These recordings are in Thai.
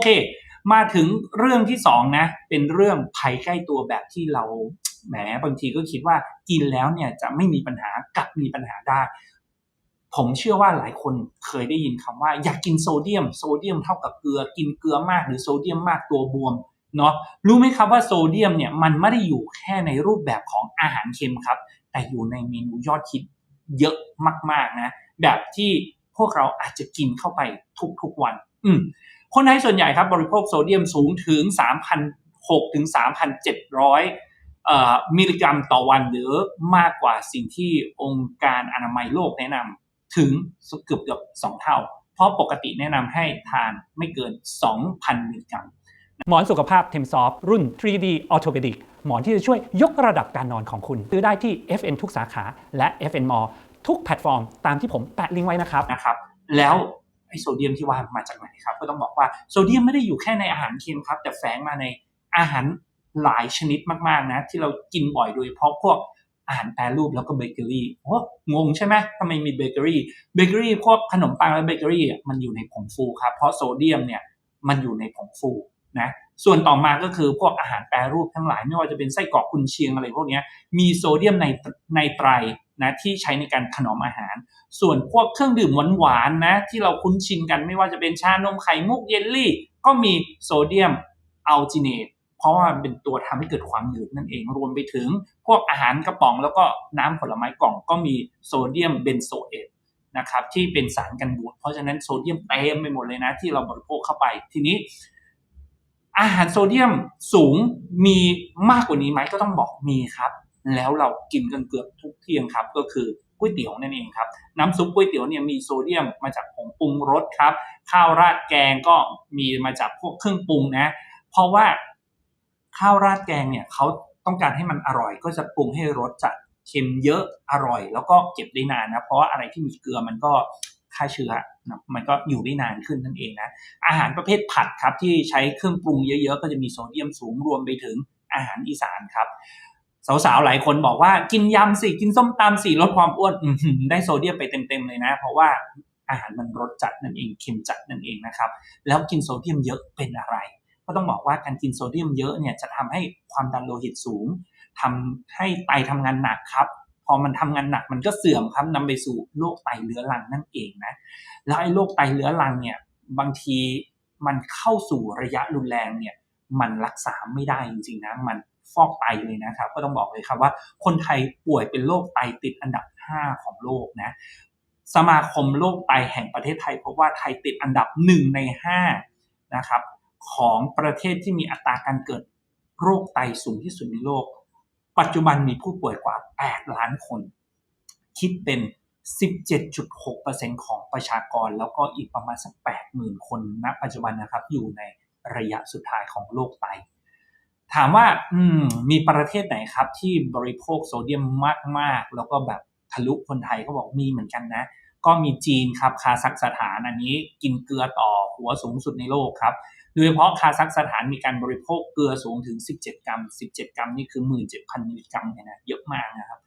โอเค มาถึงเรื่องที่สองนะ เป็นเรื่องภัยใกล้ตัวแบบที่เราแหมบางทีก็คิดว่ากินแล้วเนี่ยจะไม่มีปัญหากลับมีปัญหาได้ ผมเชื่อว่าหลายคนเคยได้ยินคำว่า อยากกินโซเดียม โซเดียมเท่ากับเกลือกินเกลือมากหรือโซเดียมมากตัวบวมเนาะรู้ไหมครับว่าโซเดียมเนี่ยมันไม่ได้อยู่แค่ในรูปแบบของอาหารเค็มครับ แต่อยู่ในเมนูยอดฮิตเยอะมาก ๆนะ แบบที่พวกเราอาจจะกินเข้าไปทุกๆวัน อืม คนไทยส่วนใหญ่ครับบริโภคโซเดียมสูงถึง 3,600 ถึง 3,700เอ่อมิลลิกรัมต่อวันหรือมากกว่าสิ่งที่องค์การอนามัยโลกแนะนำถึงเกือบเกือบสองเท่า เพราะปกติแนะนำให้ทานไม่เกิน 2,000 มิลลิกรัมหมอนสุขภาพเทมซอฟรุ่น 3D Orthopedic หมอนที่จะช่วยยกระดับการนอนของคุณ ซื้อได้ที่ FN ทุกสาขาและ FN Mall ทุกแพลตฟอร์มตามที่ผมแปะลิงก์ไว้นะครับนะครับ แล้ว ไอโซเดียมที่ว่ามาจากไหนครับ ก็ต้องบอกว่าโซเดียมไม่ได้อยู่แค่ในอาหารเค็มครับ แต่แฝงมาในอาหารหลายชนิดมากๆนะที่เรากินบ่อยโดยเฉพาะพวกอาหารแปรรูปแล้วก็เบเกอรี่โอ้งงใช่ไหมทำไมมีเบเกอรี่เบเกอรี่พวกขนมปังและเบเกอรี่มันอยู่ในผงฟูครับ เพราะโซเดียมเนี่ยมันอยู่ในผงฟูนะส่วนต่อมาก็คือพวกอาหารแปรรูปทั้งหลาย ไม่ว่าจะเป็นไส้กรอกกุนเชียงอะไรพวกนี้มีโซเดียมในในไตร นะที่ใช้ในการถนอมอาหาร ส่วนพวกเครื่องดื่มหวานๆนะที่เราคุ้นชินกันไม่ว่าจะเป็นชานมไข่มุกเยลลี่ ก็มีโซเดียมอัลจิเนตเพราะว่าเป็นตัวทำให้เกิดความหนืดนั่นเองรวมไปถึงพวกอาหารกระป๋องแล้วก็น้ำผลไม้กล่องก็มีโซเดียมเบนโซเอตนะครับที่เป็นสารกันบูดเพราะฉะนั้นโซเดียมเต็มไปหมดเลยนะที่เราบริโภคเข้าไปทีนี้ อาหารโซเดียมสูงมีมากกว่านี้ไหมก็ต้องบอกมีครับ แล้วเรากินกันเกือบทุกเที่ยงครับ ก็คือก๋วยเตี๋ยวนั่นเองครับ น้ำซุปก๋วยเตี๋ยวเนี่ยมีโซเดียมมาจากผงปรุงรสครับ ข้าวราดแกงก็มีมาจากพวกเครื่องปรุงนะ เพราะว่าข้าวราดแกงเนี่ยเขาต้องการให้มันอร่อย ก็จะปรุงให้รสจัดเค็มเยอะอร่อย แล้วก็เก็บได้นานนะเพราะว่าอะไรที่มีเกลือมันก็ฆ่าเชื้อนะมันก็อยู่ได้นานขึ้นนั่นเองนะอาหารประเภทผัดครับที่ใช้เครื่องปรุงเยอะๆ ก็จะมีโซเดียมสูงรวมไปถึงอาหารอีสานครับ สาวๆ หลายคนบอกว่ากินยำสิ กินส้มตำสิลดความอ้วนได้โซเดียมไปเต็มๆ เลยนะ เพราะว่าอาหารมันรสจัดนั่นเองเค็มจัดนั่นเองนะครับ แล้วกินโซเดียมเยอะเป็นอะไร ก็ต้องบอกว่าการกินโซเดียมเยอะเนี่ยจะทำให้ความดันโลหิตสูงทำให้ไตทำงานหนักครับ พอมันทำงานหนักมันก็เสื่อมครับนำไปสู่โรคไตเรื้อรังนั่นเองนะแล้วไอ้โรคไตเรื้อรังเนี่ยบางทีมันเข้าสู่ระยะรุนแรงเนี่ยมันรักษาไม่ได้จริงๆนะมัน ฟอกไตเลยนะครับ ก็ต้องบอกเลยครับว่าคนไทยป่วยเป็นโรคไตติดอันดับ 5 ของโลกนะสมาคมโรคไตแห่งประเทศไทยพบว่าไทยติดอันดับ 1 ใน 5 นะครับ ของประเทศที่มีอัตราการเกิดโรคไตสูงที่สุดในโลก ปัจจุบันมีผู้ป่วยกว่า 8 ล้านคน คิดเป็น 17.6%ของประชากร แล้วก็อีกประมาณสัก 80,000 คนณปัจจุบันนะครับอยู่ในระยะสุดท้ายของโรคไต ถามว่าอืมมีประเทศไหนครับ ที่บริโภคโซเดียมมาก ๆ แล้วก็แบบทะลุคนไทยก็บอกมีเหมือนกันนะ ก็มีจีนครับคาซัคสถานอันนี้กินเกลือต่อหัวสูงสุดในโลกครับโดยเฉพาะคาซัคสถานมีการบริโภคเกลือสูงถึง 17 กรัม 17 กรัมนี่คือ 17,000 มิลลิกรัมเนี่ยนะเยอะมากนะครับ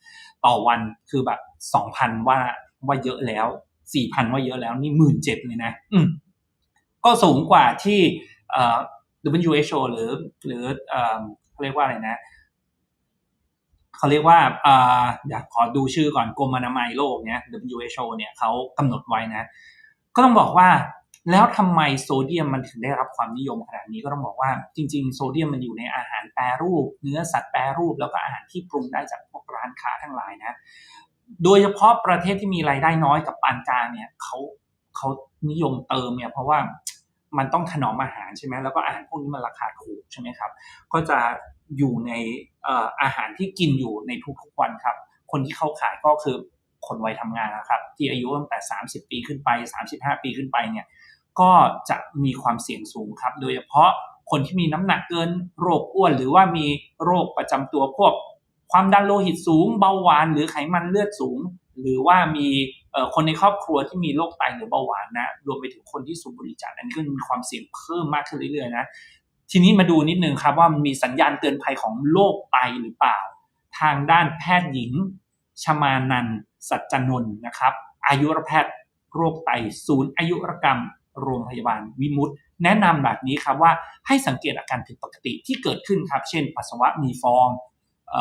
ต่อวันคือแบบ 2,000 ว่าว่าเยอะแล้ว 4,000 ว่าเยอะแล้วนี่ 17,000เลยนะ อืมก็สูงกว่าที่ WHO หรือ หรือเอ่อเขาเรียกว่าอะไรนะเขาเรียกว่าเอ่ออยากขอดูชื่อก่อนกรมอนามัยโลกเนี่ย WHO เนี่ยเขากำหนดไว้นะ ก็ต้องบอกว่าแล้วทำไมโซเดียมมันถึงได้รับความนิยมขนาดนี้ก็ต้องบอกว่าจริง ๆ โซเดียมมันอยู่ในอาหารแปรรูป เนื้อสัตว์แปรรูปแล้วก็อาหารที่ปรุงได้จากพวกร้านค้าทั้งหลายนะ โดยเฉพาะประเทศที่มีรายได้น้อยกับปานกลางเนี่ยเขาเขานิยมเติมเนี่ยเพราะว่า มันต้องถนอมอาหารใช่ไหมแล้วก็อาหารพวกนี้มันราคาถูกใช่ไหมครับ ก็จะอยู่ในอาหารที่กินอยู่ในทุกๆวันครับ คนที่เขาขายก็คือคนวัยทำงานนะครับ ที่อายุตั้งแต่ 30 ปีขึ้นไป 35 ปีขึ้นไปเนี่ยก็จะมีความเสี่ยงสูงครับ โดยเฉพาะคนที่มีน้ำหนักเกินโรคอ้วน หรือว่ามีโรคประจำตัวพวกความดันโลหิตสูงเบาหวาน หรือไขมันเลือดสูง หรือว่ามี คนในครอบครัวที่มีโรคไตหรือเบาหวานนะรวมไปถึงคนที่สูบบุหรี่จัดอันนี้ก็มีความเสี่ยงเพิ่มมากขึ้นเรื่อยๆนะทีนี้มาดูนิดนึงครับว่ามีสัญญาณเตือนภัยของโรคไตหรือเปล่า ทางด้านแพทย์หญิง ชมานันสัจจนนนะครับ อายุรแพทย์โรคไตศูนย์อายุรกรรมโรงพยาบาลวิมุตแนะนำแบบนี้ครับว่าให้สังเกตอาการผิดปกติที่เกิดขึ้นครับ เช่น ปัสสาวะมีฟองอ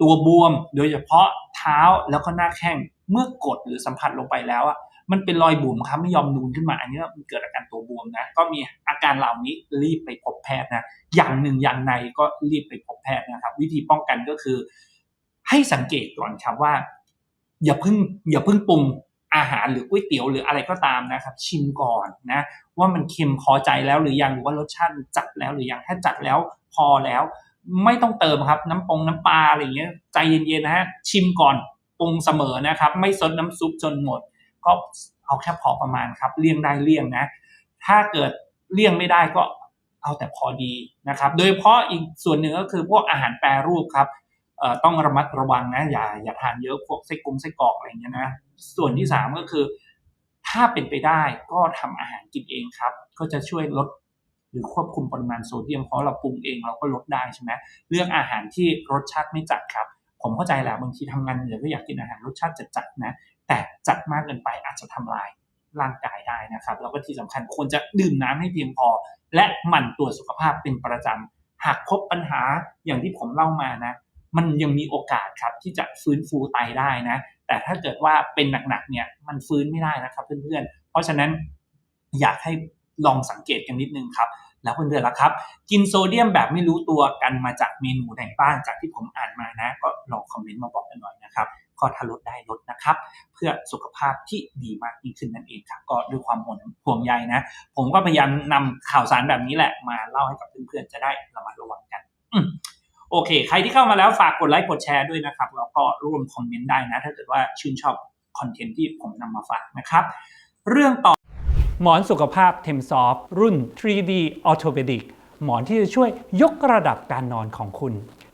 ตัวบวมโดยเฉพาะเท้าแล้วก็หน้าแข้ง เมื่อกดหรือสัมผัสลงไปแล้วอะมันเป็นรอยบุ๋มครับไม่ยอมนูนขึ้นมา อันนี้มันเกิดอาการตัวบวมนะ ก็มีอาการเหล่านี้รีบไปพบแพทย์นะอย่างหนึ่งอย่างในก็รีบไปพบแพทย์นะครับ วิธีป้องกันก็คือ ให้สังเกตก่อนครับว่า อย่าเพิ่งอย่าเพิ่งปรุงอาหารหรือก๋วยเตี๋ยวหรืออะไรก็ตามนะครับ ชิมก่อนนะ ว่ามันเค็มพอใจแล้วหรือยังหรือว่ารสชาติจัดแล้วหรือยังถ้าจัดแล้วพอแล้ว ไม่ต้องเติมครับ น้ำปงน้ำปลาอะไรอย่างเงี้ยใจเย็นๆนะฮะชิมก่อน ปรุงเสมอนะครับ ไม่ซดน้ำซุปจนหมด ก็เอาแค่พอประมาณครับ เลี่ยงได้เลี่ยงนะ ถ้าเกิดเลี่ยงไม่ได้ก็เอาแต่พอดีนะครับ โดยเฉพาะอีกส่วนหนึ่งก็คือพวกอาหารแปรรูปครับต้องระมัดระวังนะอย่าอย่าทานเยอะพวกไส้กรุงไส้กรอกอะไรอย่างเงี้ยนะ ส่วนที่สามก็คือ ถ้าเป็นไปได้ก็ทำอาหารกินเองครับ ก็จะช่วยลดหรือควบคุมปริมาณโซเดียมเพราะเราปรุงเองเราก็ลดได้ใช่ไหมเลือกอาหารที่รสชาติไม่จัดครับ ผมเข้าใจแหละบางทีทำงานเหนื่อยก็อยากกินอาหารรสชาติจัดๆนะ แต่จัดมากเกินไปอาจจะทำลายร่างกายได้นะครับ แล้วก็ที่สำคัญควรจะดื่มน้ำให้เพียงพอ และหมั่นตรวจสุขภาพเป็นประจำหากพบปัญหาอย่างที่ผมเล่ามานะ มันยังมีโอกาสครับที่จะฟื้นฟูไตได้นะ แต่ถ้าเกิดว่าเป็นหนักๆเนี่ยมันฟื้นไม่ได้นะครับเพื่อนๆ เพราะฉะนั้นอยากให้ลองสังเกตกันนิดนึงครับ แล้วเพื่อนๆล่ะครับ กินโซเดียมแบบไม่รู้ตัวกันมาจากเมนูไหนบ้างจากที่ผมอ่านมานะ ก็ลองคอมเมนต์มาบอกกันหน่อยนะครับก็ถ้าลดได้ลดนะครับ เพื่อสุขภาพที่ดีมากยิ่งขึ้นนั่นเองครับก็ด้วยความห่วงใยนะ ผมก็พยายามนำข่าวสารแบบนี้แหละมาเล่าให้กับเพื่อนๆจะได้ระมัดระวังกันโอเค ใครที่เข้ามาแล้วฝากกดไลค์กดแชร์ด้วยนะครับแล้วก็ร่วมคอมเมนต์ได้นะ ถ้าเกิดว่าชื่นชอบคอนเทนต์ที่ผมนำมาฝากนะครับ เรื่องต่อ หมอนสุขภาพเทมซอฟรุ่น 3D Orthopedic หมอนที่จะช่วยยกระดับการนอนของคุณ